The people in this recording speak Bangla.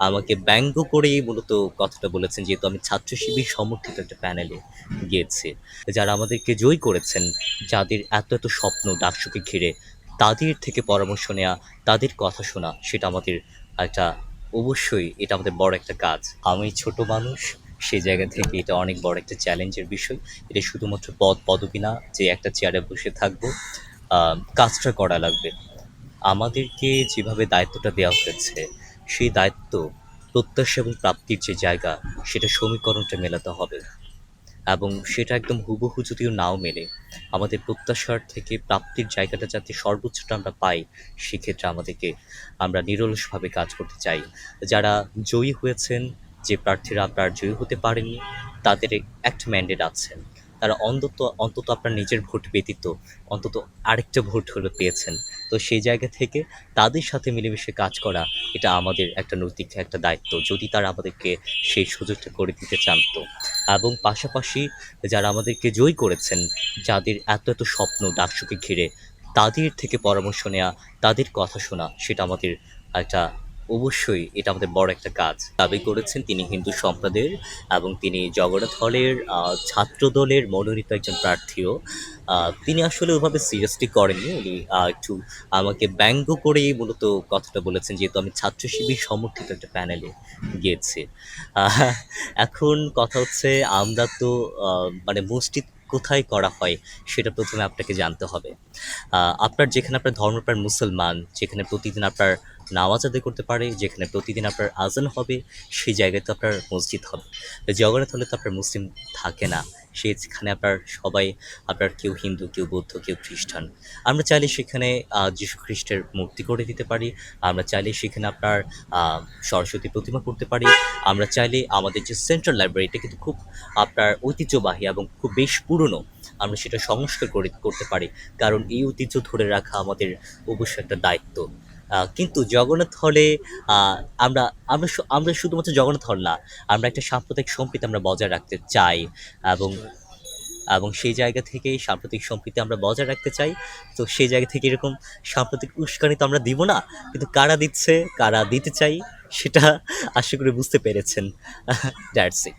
আমাকে ব্যঙ্গ করেই মূলত কথাটা বলেছেন, যেহেতু আমি ছাত্র শিবির সমর্থিত একটা প্যানেলে গিয়েছি। যারা আমাদেরকে জয়ী করেছেন, যাদের এত এত স্বপ্ন ডাকসুকে ঘিরে, তাদের থেকে পরামর্শ নেওয়া তাদের কথা শোনা, সেটা আমাদের একটা, অবশ্যই এটা আমাদের বড় একটা কাজ। আমি ছোট মানুষ সেই জায়গা থেকে এটা অনেক বড় একটা চ্যালেঞ্জের বিষয়। এটা শুধুমাত্র পদ, পদবি না, যে একটা চেয়ারে বসে থাকব কাজটা করা লাগবে। আমাদেরকে যেভাবে দায়িত্বটা দেওয়া হয়েছে সেই দায়িত্ব, প্রত্যাশা এবং প্রাপ্তির যে জায়গা, সেটা সমীকরণটা মেলাতে হবে। এবং সেটা একদম হুবহু যদিও নাও মেলে, আমাদের প্রত্যাশার থেকে প্রাপ্তির জায়গাটা যাতে সর্বোচ্চটা আমরা পাই, সেক্ষেত্রে আমাদেরকে আমরা নিরলসভাবে কাজ করতে চাই। যারা জয়ী হয়েছেন, যে প্রার্থীরা আপনার জয়ী হতে পারেননি, তাদের একটা ম্যান্ডেট আছেন তারা অন্তত অন্তত আপনার নিজের ভোট ব্যতীত, অন্তত আরেকটা ভোট হলো পেয়েছেন। তো সেই জায়গা থেকে তাদের সাথে মিলেমিশে কাজ করা, এটা আমাদের একটা নৈতিক একটা দায়িত্ব। যদি তারা আমাদেরকে সেই সুযোগটা করে দিতে চান তো। এবং পাশাপাশি যারা আমাদেরকে জয়ী করেছেন, যাদের এত এত স্বপ্ন ডাকসুকে ঘিরে, তাদের থেকে পরামর্শ নেওয়া তাদের কথা শোনা, সেটা আমাদের একটা অবশ্যই এটা আমাদের বড় একটা কাজ। দাবি করেছেন তিনি হিন্দু সম্প্রদায়ের এবং তিনি জগন্নাথ হলের ছাত্র দলের মনোনীত একজন প্রার্থীও। তিনি আসলে ওভাবে সিরিয়াসলি করেননি। উনি একটু আমাকে ব্যঙ্গ করেই মূলত কথাটা বলেছেন, যেহেতু আমি ছাত্র শিবির সমর্থিত একটা প্যানেলে গিয়েছি। এখন কথা হচ্ছে আমরা তো মানে মসজিদ কোথায় করা হয় সেটা প্রথমে আপনাকে জানতে হবে। আপনার যেখানে আপনার ধর্মপ্রাণ মুসলমান, যেখানে প্রতিদিন আপনার নামাজ আদায় করতে পারে, যেখানে প্রতিদিন আপনার আজান হবে, সেই জায়গায় তো আপনার মসজিদ হবে। জগন্নাথ হলে তো আপনার মুসলিম থাকে না, সেখানে আপনার সবাই আপনার কেউ হিন্দু, কেউ বৌদ্ধ, কেউ খ্রিস্টান। আমরা চাইলে সেখানে যীশু খ্রিস্টের মূর্তি করে দিতে পারি, আমরা চাইলে সেখানে আপনার সরস্বতী প্রতিমা করতে পারি, আমরা চাইলে আমাদের যে সেন্ট্রাল লাইব্রেরিটা কিন্তু খুব আপনার ঐতিহ্যবাহী এবং খুব বেশ পুরনো, আমরা সেটা সংস্কার করে, করতে পারি। কারণ এই ঐতিহ্য ধরে রাখা আমাদের অবশ্যই একটা দায়িত্ব। কিন্তু জগন্নাথ হলে আমরা আমরা আমরা শুধুমাত্র জগন্নাথ হল না, আমরা একটা সাম্প্রদায়িক সম্প্রীতি আমরা বজায় রাখতে চাই এবং এবং সেই জায়গা থেকেই সাম্প্রতিক সম্প্রীতি আমরা বজায় রাখতে চাই। তো সেই জায়গা থেকে এরকম সাম্প্রতিক উস্কানি তো আমরা দিব না, কিন্তু কারা দিচ্ছে, কারা দিতে চাই, সেটা আশা করি বুঝতে পেরেছেন। That's it.